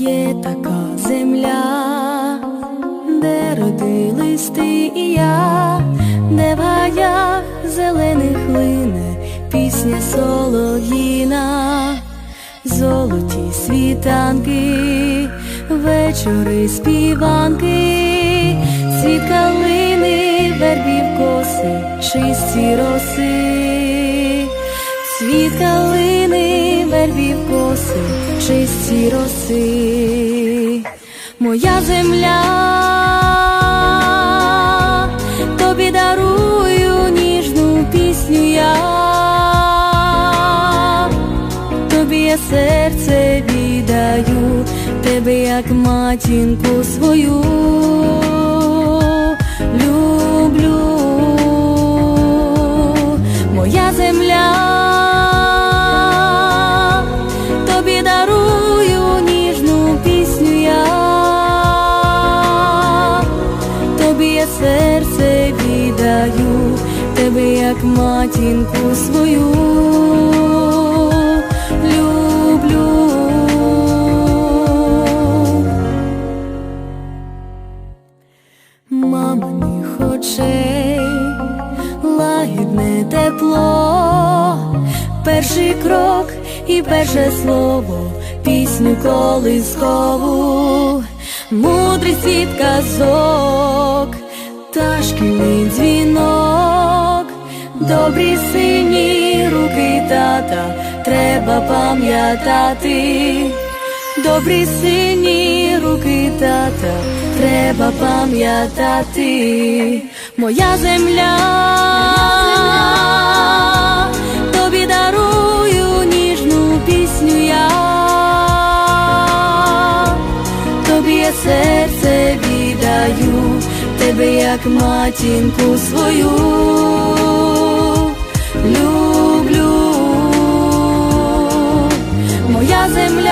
Є така земля, де родились ти і я, де в гаях зелених лине пісня солов'їна, золоті світанки, вечори співанки, світ калини, вербів коси, чисті роси, світ калини, вербів коси, чисті роси, моя земля, тобі дарую ніжну пісню я, тобі я серце віддаю, тебе як матінку свою. Тебе як матінку свою. Люблю. маминих очей, лагідне тепло, перший крок і перше слово, пісню колискову, мудрий світ казок, та шкільний дзвінок, добрі сині руки тата, треба пам'ятати. Добрі сині руки тата, треба пам'ятати, моя земля, тобі дарую ніжну пісню я, тобі я серце віддаю, тебе як матінку свою. Земля,